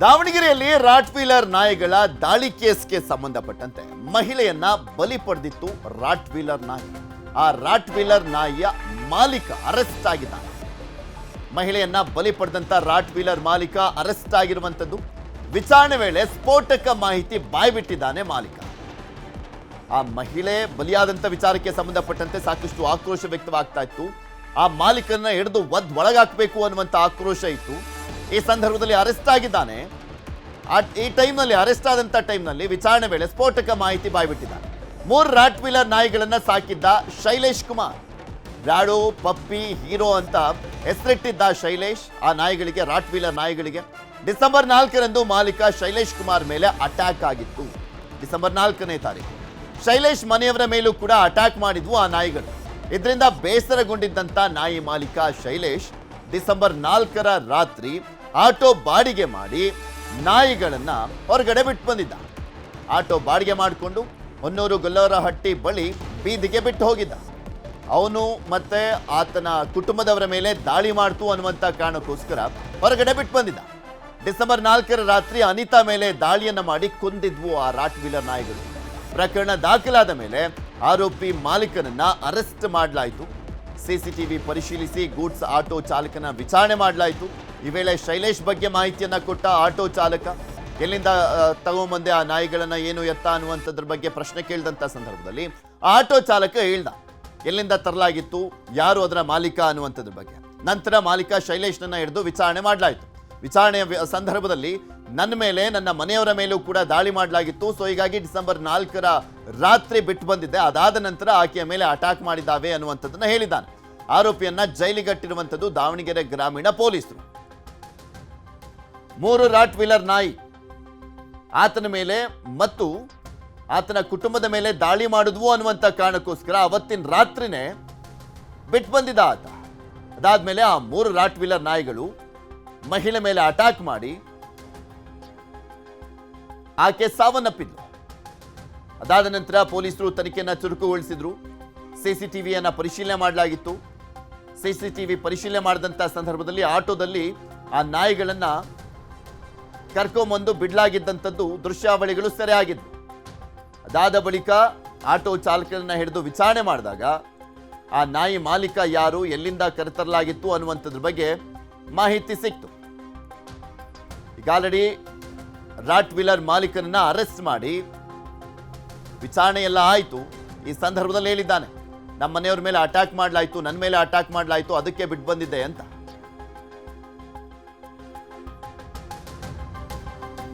ದಾವಣಗೆರೆಯಲ್ಲಿ rot wheeler ನಾಯಿಗಳ ದಾಳಿ ಕೇಸ್ಗೆ ಸಂಬಂಧಪಟ್ಟಂತೆ ಮಹಿಳೆಯನ್ನ ಬಲಿ ಪಡೆದಿತ್ತು ರಾಟ್ ವೀಲರ್ ನಾಯಿ. ಆ ರಾಟ್ ವೀಲರ್ ನಾಯಿಯ ಮಾಲೀಕ ಅರೆಸ್ಟ್ ಆಗಿದ್ದಾನೆ. ಮಹಿಳೆಯನ್ನ ಬಲಿ ಪಡೆದಂತ ರಾಟ್ ವೀಲರ್ ಮಾಲೀಕ ಅರೆಸ್ಟ್ ಆಗಿರುವಂತದ್ದು ವಿಚಾರಣೆ ವೇಳೆ ಸ್ಫೋಟಕ ಮಾಹಿತಿ ಬಾಯ್ಬಿಟ್ಟಿದ್ದಾನೆ ಮಾಲೀಕ. ಆ ಮಹಿಳೆ ಬಲಿಯಾದಂತ ವಿಚಾರಕ್ಕೆ ಸಂಬಂಧಪಟ್ಟಂತೆ ಸಾಕಷ್ಟು ಆಕ್ರೋಶ ವ್ಯಕ್ತವಾಗ್ತಾ ಇತ್ತು. ಆ ಮಾಲೀಕನ್ನ ಹಿಡಿದು ಒದ್ ಒಳಗಾಕಬೇಕು ಅನ್ನುವಂಥ ಆಕ್ರೋಶ ಇತ್ತು. ಈ ಸಂದರ್ಭದಲ್ಲಿ ಅರೆಸ್ಟ್ ಆಗಿದ್ದಾನೆ. ಆ, ಈ ಟೈಮ್ನಲ್ಲಿ ಅರೆಸ್ಟ್ ಆದಂಥ ಟೈಮ್ನಲ್ಲಿ ವಿಚಾರಣೆ ವೇಳೆ ಸ್ಫೋಟಕ ಮಾಹಿತಿ ಬಾಯ್ಬಿಟ್ಟಿದ್ದಾನೆ. ಮೂರು ರಾಟ್ ವೀಲರ್ ನಾಯಿಗಳನ್ನ ಸಾಕಿದ್ದ ಶೈಲೇಶ್ ಕುಮಾರ್. ಬ್ರಾಡೋ, ಪಪ್ಪಿ, ಹೀರೋ ಅಂತ ಹೆಸರಿಟ್ಟಿದ್ದ ಶೈಲೇಶ್ ಆ ನಾಯಿಗಳಿಗೆ ರಾಟ್ ವೀಲರ್ ನಾಯಿಗಳಿಗೆ ಡಿಸೆಂಬರ್ ನಾಲ್ಕರಂದು ಮಾಲೀಕ ಶೈಲೇಶ್ ಕುಮಾರ್ ಮೇಲೆ ಅಟ್ಯಾಕ್ ಆಗಿತ್ತು. ಡಿಸೆಂಬರ್ ನಾಲ್ಕನೇ ತಾರೀಕು. ಶೈಲೇಶ್ ಮನೆಯವರ ಮೇಲೂ ಕೂಡ ಅಟ್ಯಾಕ್ ಮಾಡಿದ್ವು ಆ ನಾಯಿಗಳು. ಇದರಿಂದ ಬೇಸರಗೊಂಡಿದ್ದಂಥ ನಾಯಿ ಮಾಲೀಕ ಶೈಲೇಶ್ ಡಿಸೆಂಬರ್ ನಾಲ್ಕರ ರಾತ್ರಿ ಆಟೋ ಬಾಡಿಗೆ ಮಾಡಿ ನಾಯಿಗಳನ್ನು ಹೊರಗಡೆ ಬಿಟ್ಟು ಬಂದಿದ್ದ. ಆಟೋ ಬಾಡಿಗೆ ಮಾಡಿಕೊಂಡು ಹೊನ್ನೂರು ಗೊಲ್ಲವರಹಟ್ಟಿ ಬಳಿ ಬೀದಿಗೆ ಬಿಟ್ಟು ಹೋಗಿದ್ದ. ಅವನು ಮತ್ತೆ ಆತನ ಕುಟುಂಬದವರ ಮೇಲೆ ದಾಳಿ ಮಾಡ್ತು ಅನ್ನುವಂಥ ಕಾರಣಕ್ಕೋಸ್ಕರ ಹೊರಗಡೆ ಬಿಟ್ಟು ಬಂದಿದ್ದ. ಡಿಸೆಂಬರ್ ನಾಲ್ಕರ ರಾತ್ರಿ ಅನಿತಾ ಮೇಲೆ ದಾಳಿಯನ್ನ ಮಾಡಿ ಕೊಂದಿದ್ವು ಆ ರಾಟ್ ವೀಲರ್ ನಾಯಿಗಳು. ಪ್ರಕರಣ ದಾಖಲಾದ ಮೇಲೆ ಆರೋಪಿ ಮಾಲೀಕನನ್ನ ಅರೆಸ್ಟ್ ಮಾಡಲಾಯಿತು. ಸಿಸಿಟಿವಿ ಪರಿಶೀಲಿಸಿ ಗೂಡ್ಸ್ ಆಟೋ ಚಾಲಕನ ವಿಚಾರಣೆ ಮಾಡಲಾಯಿತು. ಈ ವೇಳೆ ಶೈಲೇಶ್ ಬಗ್ಗೆ ಮಾಹಿತಿಯನ್ನ ಕೊಟ್ಟ ಆಟೋ ಚಾಲಕ, ಎಲ್ಲಿಂದ ತಗೊಂಬಂದೆ ಆ ನಾಯಿಗಳನ್ನ, ಏನು ಎತ್ತ ಅನ್ನುವಂಥದ್ರ ಬಗ್ಗೆ ಪ್ರಶ್ನೆ ಕೇಳಿದಂಥ ಸಂದರ್ಭದಲ್ಲಿ ಆಟೋ ಚಾಲಕ ಹೇಳ್ದ, ಎಲ್ಲಿಂದ ತರಲಾಗಿತ್ತು, ಯಾರು ಅದರ ಮಾಲೀಕ ಅನ್ನುವಂಥದ್ರ ಬಗ್ಗೆ. ನಂತರ ಮಾಲೀಕ ಶೈಲೇಶ್ನನ್ನ ಹಿಡಿದು ವಿಚಾರಣೆ ಮಾಡಲಾಯಿತು. ವಿಚಾರಣೆಯ ಸಂದರ್ಭದಲ್ಲಿ ನನ್ನ ಮೇಲೆ, ನನ್ನ ಮನೆಯವರ ಮೇಲೂ ಕೂಡ ದಾಳಿ ಮಾಡಲಾಗಿತ್ತು. ಸೊ, ಹೀಗಾಗಿ ಡಿಸೆಂಬರ್ ನಾಲ್ಕರ ರಾತ್ರಿ ಬಿಟ್ಟು ಬಂದಿದ್ದೆ. ಅದಾದ ನಂತರ ಆಕೆಯ ಮೇಲೆ ಅಟ್ಯಾಕ್ ಮಾಡಿದ್ದಾವೆ ಅನ್ನುವಂಥದ್ದನ್ನು ಹೇಳಿದ್ದಾನೆ. ಆರೋಪಿಯನ್ನ ಜೈಲಿಗಟ್ಟಿರುವಂಥದ್ದು ದಾವಣಗೆರೆ ಗ್ರಾಮೀಣ ಪೊಲೀಸರು. ಮೂರು ರಾಟ್ ವೀಲರ್ ನಾಯಿ. ಆತನ ಮೇಲೆ ಮತ್ತು ಆತನ ಕುಟುಂಬದ ಮೇಲೆ ದಾಳಿ ಮಾಡಿದ್ವು ಅನ್ನುವಂಥ ಕಾರಣಕ್ಕೋಸ್ಕರ ಅವತ್ತಿನ ರಾತ್ರಿನೇ ಬಿಟ್ಟು ಬಂದಿದ್ದ ಆತ. ಅದಾದ್ಮೇಲೆ ಆ ಮೂರು ರಾಟ್ ವೀಲರ್ ನಾಯಿಗಳು ಮಹಿಳೆ ಮೇಲೆ ಅಟ್ಯಾಕ್ ಮಾಡಿ ಆಕೆ ಸಾವನ್ನಪ್ಪಿದ್ರು ಅದಾದ ನಂತರ ಪೊಲೀಸರು ತನಿಖೆಯನ್ನ ಚುರುಕುಗೊಳಿಸಿದ್ರು. ಸಿಸಿಟಿವಿಯನ್ನ ಪರಿಶೀಲನೆ ಮಾಡಲಾಗಿತ್ತು. ಸಿಸಿಟಿವಿ ಪರಿಶೀಲನೆ ಮಾಡಿದಂಥ ಸಂದರ್ಭದಲ್ಲಿ ಆಟೋದಲ್ಲಿ ಆ ನಾಯಿಗಳನ್ನ ಕರ್ಕೊಂಬಂದು ಬಿಡ್ಲಾಗಿದ್ದಂಥದ್ದು ದೃಶ್ಯಾವಳಿಗಳು ಸೆರೆಯಾಗಿದ್ದು ಅದಾದ ಬಳಿಕ ಆಟೋ ಚಾಲಕರನ್ನ ಹಿಡಿದು ವಿಚಾರಣೆ ಮಾಡಿದಾಗ, ಆ ನಾಯಿ ಮಾಲೀಕ ಯಾರು, ಎಲ್ಲಿಂದ ಕರೆತರಲಾಗಿತ್ತು ಅನ್ನುವಂಥದ್ರ ಬಗ್ಗೆ ಮಾಹಿತಿ ಸಿಕ್ತು. ಈಗ ಆಲ್ರೆಡಿ ರಾಟ್ ವೀಲರ್ ಮಾಲೀಕನನ್ನ ಅರೆಸ್ಟ್ ಮಾಡಿ ವಿಚಾರಣೆ ಎಲ್ಲ ಆಯಿತು. ಈ ಸಂದರ್ಭದಲ್ಲಿ ಹೇಳಿದ್ದಾನೆ ನಮ್ಮ ಮನೆಯವ್ರ ಮೇಲೆ ಅಟ್ಯಾಕ್ ಮಾಡಲಾಯಿತು ನನ್ನ ಮೇಲೆ ಅಟ್ಯಾಕ್ ಮಾಡಲಾಯಿತು, ಅದಕ್ಕೆ ಬಿಟ್ಟು ಬಂದಿದ್ದೆ ಅಂತ.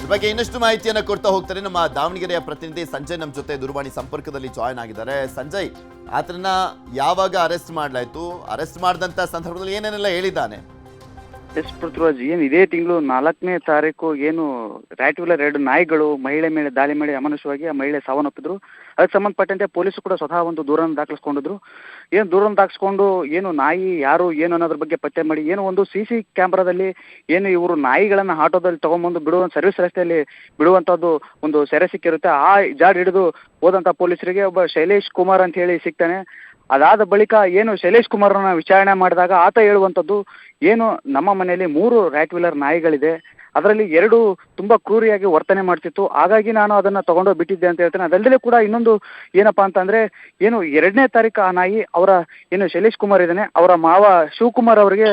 ಇದ್ರ ಬಗ್ಗೆ ಇನ್ನಷ್ಟು ಮಾಹಿತಿಯನ್ನ ಕೊಡ್ತಾ ಹೋಗ್ತಾರೆ ನಮ್ಮ ದಾವಣಗೆರೆಯ ಪ್ರತಿನಿಧಿ ಸಂಜಯ್ ನಮ್ಮ ಜೊತೆ ದೂರವಾಣಿ ಸಂಪರ್ಕದಲ್ಲಿ ಜಾಯ್ನ್ ಆಗಿದ್ದಾರೆ. ಸಂಜಯ್ ಆತನ ಯಾವಾಗ ಅರೆಸ್ಟ್ ಮಾಡಲಾಯ್ತು? ಅರೆಸ್ಟ್ ಮಾಡಿದಂತ ಸಂದರ್ಭದಲ್ಲಿ ಏನೇನೆಲ್ಲ ಹೇಳಿದ್ದಾನೆ? ಎಸ್ ಪೃಥ್ವಿರಾಜ್ ಏನು ಇದೇ ತಿಂಗಳು ನಾಲ್ಕನೇ ತಾರೀಕು ಏನು ರೈಟ್ ವೀಲರ್ ಎರಡು ನಾಯಿಗಳು ಮಹಿಳೆ ಮೇಲೆ ದಾಳಿ ಮಾಡಿ ಅಮಾನುಷವಾಗಿ ಆ ಮಹಿಳೆ ಸಾವನ್ನಪ್ಪಿದ್ರು. ಅದಕ್ಕೆ ಸಂಬಂಧಪಟ್ಟಂತೆ ಪೊಲೀಸರು ಕೂಡ ಸ್ವತಃ ಒಂದು ದೂರನ್ನು ದಾಖಲಿಸ್ಕೊಂಡಿದ್ರು. ಏನು ದೂರನ್ನು ದಾಖಲಿಸ್ಕೊಂಡು ಏನು ನಾಯಿ, ಯಾರು, ಏನು ಅನ್ನೋದ್ರ ಬಗ್ಗೆ ಪತ್ತೆ ಮಾಡಿ, ಏನು ಒಂದು ಸಿ ಸಿ ಕ್ಯಾಮ್ರಾದಲ್ಲಿ ಏನು ಇವರು ನಾಯಿಗಳನ್ನು ಆಟೋದಲ್ಲಿ ತಗೊಂಬಂದು ಬಿಡುವ ಸರ್ವಿಸ್ ರಸ್ತೆಯಲ್ಲಿ ಬಿಡುವಂಥದ್ದು ಒಂದು ಸೆರೆ ಸಿಕ್ಕಿರುತ್ತೆ. ಆ ಜಾಡ್ ಹಿಡಿದು ಹೋದಂಥ ಪೊಲೀಸರಿಗೆ ಒಬ್ಬ ಶೈಲೇಶ್ ಕುಮಾರ್ ಅಂತ ಹೇಳಿ ಸಿಗ್ತಾನೆ. ಅದಾದ ಬಳಿಕ ಏನು ಶೈಲೇಶ್ ಕುಮಾರ್ನ ವಿಚಾರಣೆ ಮಾಡಿದಾಗ ಆತ ಹೇಳುವಂಥದ್ದು ಏನು ನಮ್ಮ ಮನೆಯಲ್ಲಿ ಮೂರು ರ್ಯಾಟ್ ವೀಲರ್ ನಾಯಿಗಳಿದೆ, ಅದರಲ್ಲಿ ಎರಡು ತುಂಬಾ ಕ್ರೂರಿಯಾಗಿ ವರ್ತನೆ ಮಾಡ್ತಿತ್ತು. ಹಾಗಾಗಿ ನಾನು ಅದನ್ನ ತಗೊಂಡು ಬಿಟ್ಟಿದ್ದೆ ಅಂತ ಹೇಳ್ತೇನೆ. ಅದಲ್ಲದೆ ಕೂಡ ಇನ್ನೊಂದು ಏನಪ್ಪಾ ಅಂತಂದ್ರೆ ಏನು ಎರಡನೇ ತಾರೀಕು ಆ ನಾಯಿ ಅವರ ಏನು ಶೈಲೇಶ್ ಕುಮಾರ್ ಇದ್ದಾನೆ, ಅವರ ಮಾವ ಶಿವಕುಮಾರ್ ಅವರಿಗೆ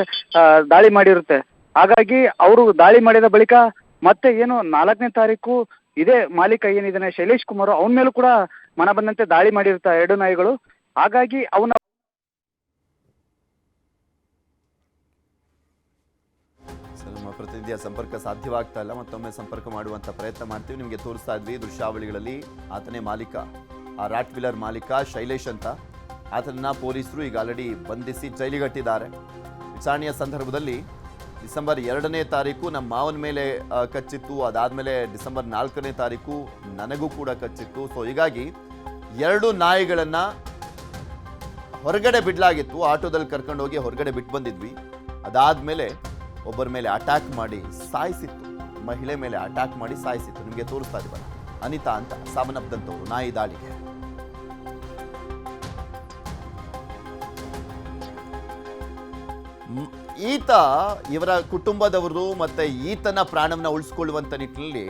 ದಾಳಿ ಮಾಡಿರುತ್ತೆ. ಹಾಗಾಗಿ ಅವರು ದಾಳಿ ಮಾಡಿದ ಬಳಿಕ ಮತ್ತೆ ಏನು ನಾಲ್ಕನೇ ತಾರೀಕು ಇದೇ ಮಾಲೀಕ ಏನಿದ್ದಾನೆ ಶೈಲೇಶ್ ಕುಮಾರ್, ಅವನ ಮೇಲೂ ಕೂಡ ಮನ ಬಂದಂತೆ ದಾಳಿ ಮಾಡಿರುತ್ತೆ ಎರಡು ನಾಯಿಗಳು. ಹಾಗಾಗಿ ಅವನ ನಮ್ಮ ಪ್ರತಿನಿಧಿಯ ಸಂಪರ್ಕ ಸಾಧ್ಯವಾಗ್ತಾ ಇಲ್ಲ. ಮತ್ತೊಮ್ಮೆ ಸಂಪರ್ಕ ಮಾಡುವಂತ ಪ್ರಯತ್ನ ಮಾಡ್ತೀವಿ. ನಿಮಗೆ ತೋರಿಸ್ತಾ ಇದ್ವಿ ದೃಶ್ಯಾವಳಿಗಳಲ್ಲಿ ಆತನೇ ಮಾಲೀಕ, ಆ ರಾಟ್ ವೀಲರ್ ಮಾಲೀಕ ಶೈಲೇಶ್ ಅಂತ. ಆತನನ್ನ ಪೊಲೀಸರು ಈಗ ಆಲ್ರೆಡಿ ಬಂಧಿಸಿ ಜೈಲಿಗಟ್ಟಿದ್ದಾರೆ. ವಿಚಾರಣೆಯ ಸಂದರ್ಭದಲ್ಲಿ ಡಿಸೆಂಬರ್ ಎರಡನೇ ತಾರೀಕು ನಮ್ಮ ಮಾವನ ಮೇಲೆ ಕಚ್ಚಿತ್ತು. ಅದಾದಮೇಲೆ ಡಿಸೆಂಬರ್ ನಾಲ್ಕನೇ ತಾರೀಕು ನನಗೂ ಕೂಡ ಕಚ್ಚಿತ್ತು. ಸೊ ಹೀಗಾಗಿ ಎರಡು ನಾಯಿಗಳನ್ನು ಹೊರಗಡೆ ಬಿಡಲಾಗಿತ್ತು, ಆಟೋದಲ್ಲಿ ಕರ್ಕೊಂಡು ಹೋಗಿ ಹೊರಗಡೆ ಬಿಟ್ಟು ಬಂದಿದ್ವಿ. ಅದಾದ್ಮೇಲೆ ಒಬ್ಬರ ಮೇಲೆ ಅಟ್ಯಾಕ್ ಮಾಡಿ ಸಾಯಿಸಿತ್ತು. ಮಹಿಳೆ ಮೇಲೆ ಅಟ್ಯಾಕ್ ಮಾಡಿ ಸಾಯಿಸಿತ್ತು. ನಿಮಗೆ ತೋರಿಸ್ತಾ ಇದ್ದೀವಲ್ಲ ಅನಿತಾ ಅಂತ ಸಾವನ್ನಪ್ಪದಂಥವ್ರು ನಾಯಿ ದಾಳಿಗೆ. ಈತ ಇವರ ಕುಟುಂಬದವರು ಮತ್ತೆ ಈತನ ಪ್ರಾಣವನ್ನ ಉಳಿಸ್ಕೊಳ್ಳುವಂತ ನಿಟ್ಟಿನಲ್ಲಿ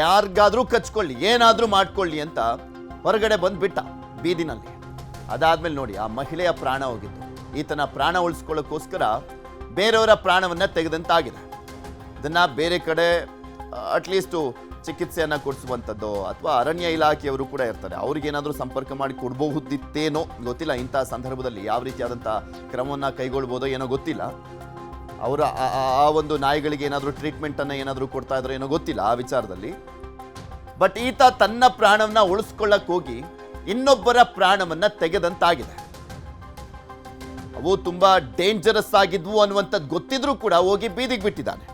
ಯಾರಿಗಾದ್ರೂ ಕಚ್ಕೊಳ್ಳಿ, ಏನಾದ್ರೂ ಮಾಡ್ಕೊಳ್ಳಿ ಅಂತ ಹೊರಗಡೆ ಬಂದ್ಬಿಟ್ಟ ಬೀದಿನಲ್ಲಿ. ಅದಾದ್ಮೇಲೆ ನೋಡಿ, ಆ ಮಹಿಳೆಯ ಪ್ರಾಣ ಹೋಗಿತ್ತು. ಈತನ ಪ್ರಾಣ ಉಳಿಸ್ಕೊಳ್ಳೋಕ್ಕೋಸ್ಕರ ಬೇರೆಯವರ ಪ್ರಾಣವನ್ನು ತೆಗೆದಂತಾಗಿದೆ. ಇದನ್ನು ಬೇರೆ ಕಡೆ ಅಟ್ಲೀಸ್ಟು ಚಿಕಿತ್ಸೆಯನ್ನು ಕೊಡಿಸುವಂಥದ್ದು ಅಥವಾ ಅರಣ್ಯ ಇಲಾಖೆಯವರು ಕೂಡ ಇರ್ತಾರೆ. ಅವ್ರಿಗೇನಾದರೂ ಸಂಪರ್ಕ ಮಾಡಿ ಕೊಡಬಹುದಿತ್ತೇನೋ ಗೊತ್ತಿಲ್ಲ. ಇಂಥ ಸಂದರ್ಭದಲ್ಲಿ ಯಾವ ರೀತಿಯಾದಂಥ ಕ್ರಮವನ್ನು ಕೈಗೊಳ್ಬೋದೋ ಏನೋ ಗೊತ್ತಿಲ್ಲ. ಅವರ ಆ- ಒಂದು ನಾಯಿಗಳಿಗೆ ಏನಾದರೂ ಟ್ರೀಟ್ಮೆಂಟನ್ನು ಏನಾದರೂ ಕೊಡ್ತಾ ಇದ್ರೋ ಏನೋ ಗೊತ್ತಿಲ್ಲ ಆ ವಿಚಾರದಲ್ಲಿ. ಬಟ್ ಈತ ತನ್ನ ಪ್ರಾಣವನ್ನು ಉಳಿಸ್ಕೊಳ್ಳಕ್ ಹೋಗಿ ಇನ್ನೊಬ್ಬರ ಪ್ರಾಣವನ್ನ ತೆಗೆದಂತಾಗಿದೆ. ಅವು ತುಂಬಾ ಡೇಂಜರಸ್ ಆಗಿದ್ವು ಅನ್ನುವಂಥದ್ದು ಗೊತ್ತಿದ್ರೂ ಕೂಡ ಹೋಗಿ ಬೀದಿಗೆ ಬಿಟ್ಟಿದ್ದಾನೆ.